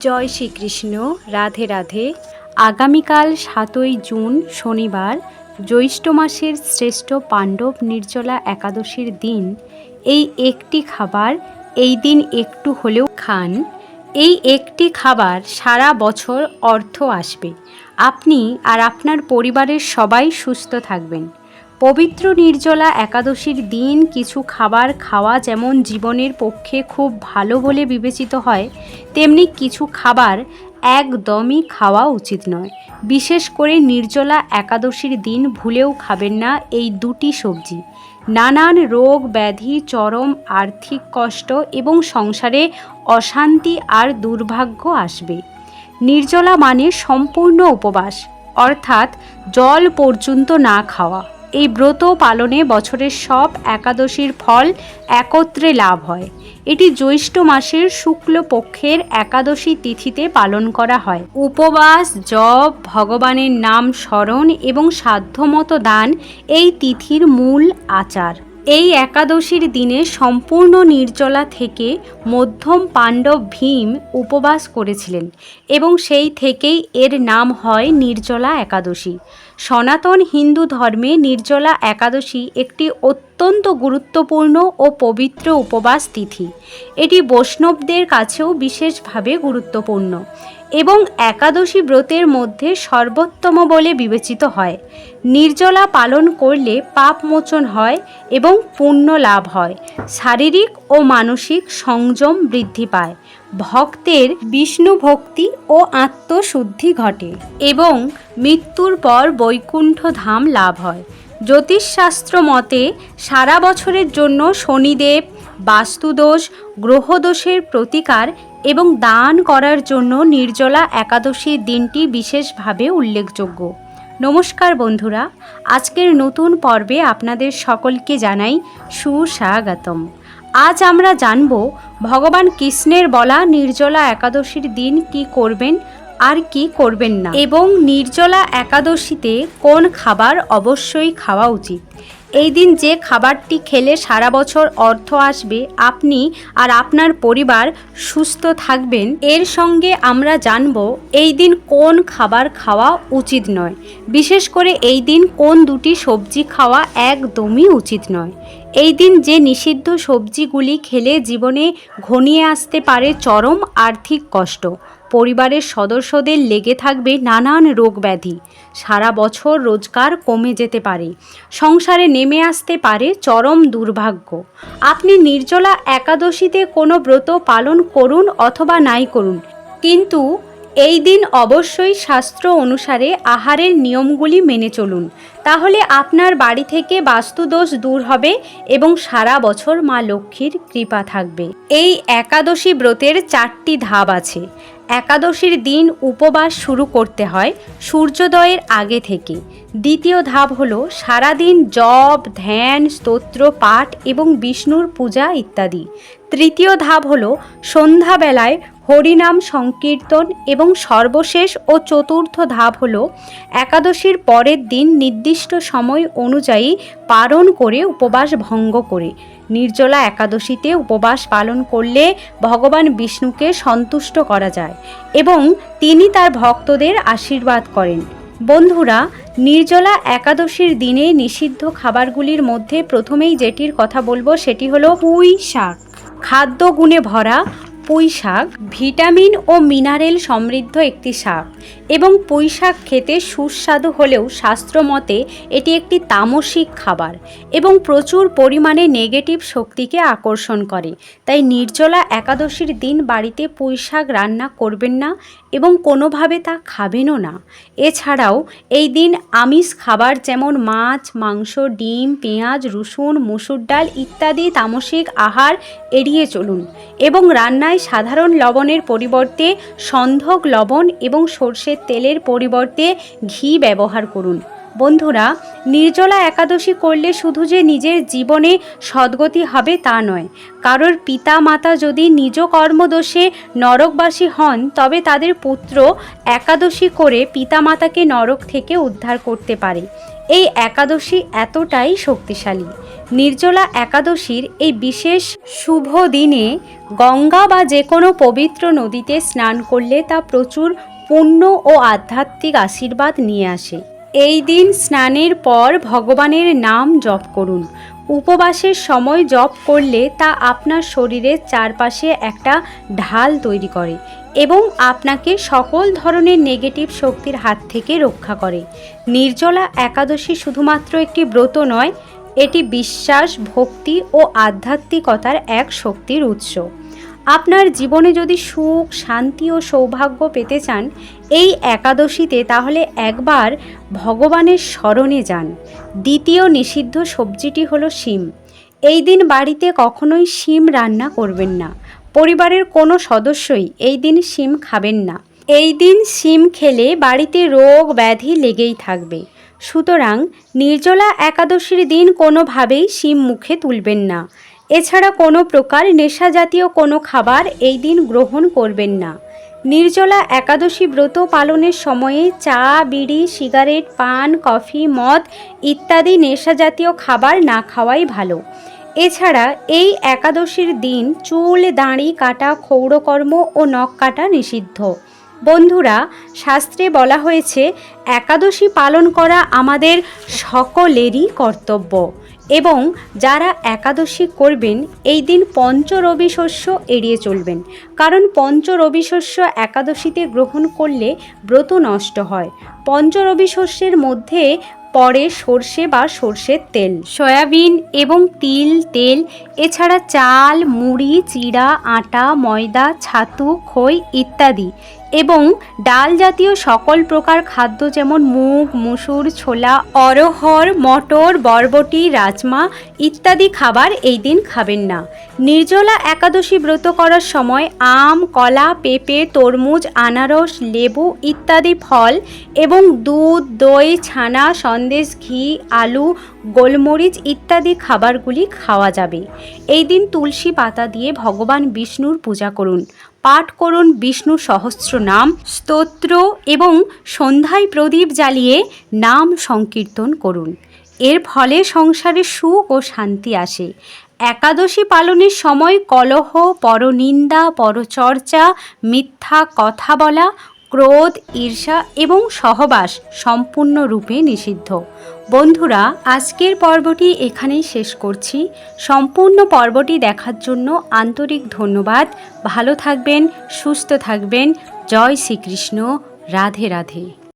জয় শ্রীকৃষ্ণ, রাধে রাধে। আগামীকাল সাতই জুন শনিবার, জ্যৈষ্ঠ মাসের শ্রেষ্ঠ পাণ্ডব নির্জলা একাদশীর দিন। এই একটি খাবার এই দিন একটু হলেও খান। এই একটি খাবার সারা বছর অর্থ আসবে। আপনি আর আপনার পরিবারের সবাই সুস্থ থাকবেন। পবিত্র নির্জলা একাদশীর দিন কিছু খাবার খাওয়া যেমন জীবনের পক্ষে খুব ভালো বলে বিবেচিত হয়, তেমনি কিছু খাবার একদমই খাওয়া উচিত নয়। বিশেষ করে নির্জলা একাদশীর দিন ভুলেও খাবেন না এই দুটি সবজি। নানান রোগ ব্যাধি, চরম আর্থিক কষ্ট এবং সংসারে অশান্তি আর দুর্ভাগ্য আসবে। নির্জলা মানে সম্পূর্ণ উপবাস, অর্থাৎ জল পর্যন্ত না খাওয়া। এই ব্রত পালনে বছরের সব একাদশীর ফল একত্রে লাভ হয়। এটি জ্যৈষ্ঠ মাসের শুক্লপক্ষের একাদশী তিথিতে পালন করা হয়। উপবাস, জপ, ভগবানের নাম স্মরণ এবং সাধ্যমতো দান এই তিথির মূল আচার। এই একাদশীর দিনে সম্পূর্ণ নির্জলা থেকে মধ্যম পাণ্ডব ভীম উপবাস করেছিলেন এবং সেই থেকেই এর নাম হয় নির্জলা একাদশী। সনাতন হিন্দু ধর্মে নির্জলা একাদশী একটি অত্যন্ত গুরুত্বপূর্ণ ও পবিত্র উপবাস তিথি। এটি বৈষ্ণবদের কাছেও বিশেষভাবে গুরুত্বপূর্ণ এবং একাদশী ব্রতের মধ্যে সর্বোত্তম বলে বিবেচিত হয়। নির্জলা পালন করলে পাপ মোচন হয় এবং পুণ্য লাভ হয়। শারীরিক ও মানসিক সংযম বৃদ্ধি পায়। ভক্তের বিষ্ণু ভক্তি ও আত্মশুদ্ধি ঘটে এবং মৃত্যুর পর বৈকুণ্ঠ ধাম লাভ হয়। জ্যোতিষশাস্ত্র মতে, সারা বছরের জন্য শনিদেব, বাস্তুদোষ, গ্রহদোষের প্রতিকার এবং দান করার জন্য নির্জলা একাদশীর দিনটি বিশেষভাবে উল্লেখযোগ্য। নমস্কার বন্ধুরা, আজকের নতুন পর্বে আপনাদের সকলকে জানাই সুস্বাগতম। আজ আমরা জানব ভগবান কৃষ্ণের বলা নির্জলা একাদশীর দিন কি করবেন আর কি করবেন না। এবং নির্জলা একাদশীতে কোন খাবার অবশ্যই খাওয়া উচিত। এই দিন যে খাবারটি খেলে সারা বছর অর্থ আসবে, আপনি আর আপনার পরিবার সুস্থ থাকবেন, এর সঙ্গে আমরা জানব এই দিন কোন খাবার খাওয়া উচিত নয়। বিশেষ করে এই দিন কোন দুটি সবজি খাওয়া একদমই উচিত নয়। এই দিন যে নিষিদ্ধ সবজিগুলি খেলে জীবনে ঘনিয়ে আসতে পারে চরম আর্থিক কষ্ট। পরিবারের সদস্যদের লেগে থাকবে নানান রোগ ব্যাধি। সারা বছর রোজগার কমে যেতে পারে। সংসারে নেমে আসতে পারে চরম দুর্ভাগ্য। আপনি নির্জলা একাদশীতে কোনো ব্রত পালন করুন অথবা নাই করুন। কিন্তু এই দিন অবশ্যই শাস্ত্র অনুসারে আহারের নিয়মগুলি মেনে চলুন। তাহলে আপনার বাড়ি থেকে বাস্তুদোষ দূর হবে এবং সারা বছর মা লক্ষ্মীর কৃপা থাকবে। এই একাদশী ব্রতের চারটি ধাপ আছে। একাদশীর দিন উপবাস শুরু করতে হয় সূর্যোদয়ের আগে থেকে। দ্বিতীয় ধাপ হলো সারাদিন জপ, ধ্যান, স্তোত্র, পাঠ এবং বিষ্ণুর পূজা ইত্যাদি। তৃতীয় ধাপ হলো সন্ধ্যাবেলায় হরিনাম সংকীর্তন এবং সর্বশেষ ও চতুর্থ ধাপ হল একাদশীর পরের দিন নির্দিষ্ট সময় অনুযায়ী পালন করে উপবাস ভঙ্গ করে। নির্জলা একাদশীতে উপবাস পালন করলে ভগবান বিষ্ণুকে সন্তুষ্ট করা যায় এবং তিনি তার ভক্তদের আশীর্বাদ করেন। বন্ধুরা, নির্জলা একাদশীর দিনে নিষিদ্ধ খাবারগুলির মধ্যে প্রথমেই যেটির কথা বলব সেটি হলো পুঁই শাক খাদ্য গুণে ভরা পুঁই শাক, ভিটামিন ও মিনারেল সমৃদ্ধ একটি শাক এবং পুঁই শাক খেতে সুস্বাদু হলেও শাস্ত্রমতে এটি একটি তামসিক খাবার এবং প্রচুর পরিমাণে নেগেটিভ শক্তিকে আকর্ষণ করে। তাই নির্জলা একাদশীর দিন বাড়িতে পুঁই শাক রান্না করবেন না এবং কোনোভাবে তা খাবেনও না। এছাড়াও এই দিন আমিষ খাবার যেমন মাছ, মাংস, ডিম, পেঁয়াজ, রসুন, মুসুর ডাল ইত্যাদি তামসিক আহার এড়িয়ে চলুন এবং রান্নায় সাধারণ লবণের পরিবর্তে সন্ধক লবণ এবং সর্ষের তেলের পরিবর্তে ঘি ব্যবহার করুন। বন্ধুরা, নির্জলা একাদশী করলে শুধু যে নিজের জীবনে সদ্গতি হবে তা নয়। কারোর পিতা মাতা যদি নিজ কর্মদোষে নরকবাসী হন, তবে তাদের পুত্র একাদশী করে পিতামাতাকে নরক থেকে উদ্ধার করতে পারে। এই একাদশী এতটাই শক্তিশালী। নির্জলা একাদশীর এই বিশেষ শুভ দিনে গঙ্গা বা যে কোনো পবিত্র নদীতে স্নান করলে তা প্রচুর পুণ্য ও আধ্যাত্মিক আশীর্বাদ নিয়ে আসে। এই দিন স্নানের পর ভগবানের নাম জপ করুন। উপবাসের সময় জপ করলে তা আপনার শরীরের চারপাশে একটা ঢাল তৈরি করে। এবং আপনাকে সকল ধরনের নেগেটিভ শক্তির হাত থেকে রক্ষা করে। নির্জলা একাদশী শুধুমাত্র একটি ব্রত নয়, এটি বিশ্বাস, ভক্তি ও আধ্যাত্মিকতার এক শক্তির উৎস। আপনার জীবনে যদি সুখ, শান্তি ও সৌভাগ্য পেতে চান এই একাদশীতে, তাহলে একবার ভগবানের স্মরণে যান। দ্বিতীয় নিষিদ্ধ সবজিটি হলো শিম। এই দিন বাড়িতে কখনোই শিম রান্না করবেন না। পরিবারের কোনো সদস্যই এই দিন শিম খাবেন না। এই দিন শিম খেলে বাড়িতে রোগ ব্যাধি লেগেই থাকবে। সুতরাং নির্জলা একাদশীর দিন কোনোভাবেই শিম মুখে তুলবেন না। এছাড়া কোনো প্রকার নেশা জাতীয় কোনো খাবার এই দিন গ্রহণ করবেন না। নির্জলা একাদশী ব্রত পালনের সময়ে চা, বিড়ি, সিগারেট, পান, কফি, মদ ইত্যাদি নেশা জাতীয় খাবার না খাওয়াই ভালো। এছাড়া এই একাদশীর দিন চুল, দাঁড়ি কাটা, ক্ষৌরকর্ম ও নখ কাটা নিষিদ্ধ। বন্ধুরা, শাস্ত্রে বলা হয়েছে, একাদশী পালন করা আমাদের সকলেরই কর্তব্য এবং যারা একাদশী করবেন, এই দিন পঞ্চরবি শস্য এড়িয়ে চলবেন। কারণ পঞ্চরবি শস্য একাদশীতে গ্রহণ করলে ব্রত নষ্ট হয়। পঞ্চরবি শস্যের মধ্যে পরে সর্ষে বা সর্ষের তেল। সয়াবিন এবং তিল, তেল, এছাড়া চাল, মুড়ি, চিড়া, আটা, ময়দা, ছাতু, খই ইত্যাদি। এবং ডাল জাতীয় সকল প্রকার খাদ্য যেমন মুগ, মুসুর, ছোলা অরহর মটর, বরবটি, রাজমা ইত্যাদি খাবার এই দিন খাবেন না। নির্জলা একাদশী ব্রত করার সময় আম, কলা, পেঁপে, তরমুজ, আনারস, লেবু ইত্যাদি ফল এবং দুধ, দই, ছানা, সন্দেশ, ঘি, আলু, গোলমরিচ ইত্যাদি খাবারগুলি খাওয়া যাবে। এই দিন তুলসী পাতা দিয়ে ভগবান বিষ্ণুর পূজা করুন। পাঠ করুন বিষ্ণু সহস্র নাম, স্তোত্র এবং সন্ধ্যায় প্রদীপ জ্বালিয়ে নাম সংকীর্তন করুন। এর ফলে সংসারে সুখ ও শান্তি আসে। একাদশী পালনের সময় কলহ, পরনিন্দা, পরচর্চা, মিথ্যা কথা বলা ক্রোধ, ঈর্ষা এবং সহবাস সম্পূর্ণরূপে নিষিদ্ধ। বন্ধুরা, আজকের পর্বটি এখানেই শেষ করছি। সম্পূর্ণ পর্বটি দেখার জন্য আন্তরিক ধন্যবাদ। ভালো থাকবেন, সুস্থ থাকবেন। জয় শ্রীকৃষ্ণ। রাধে রাধে।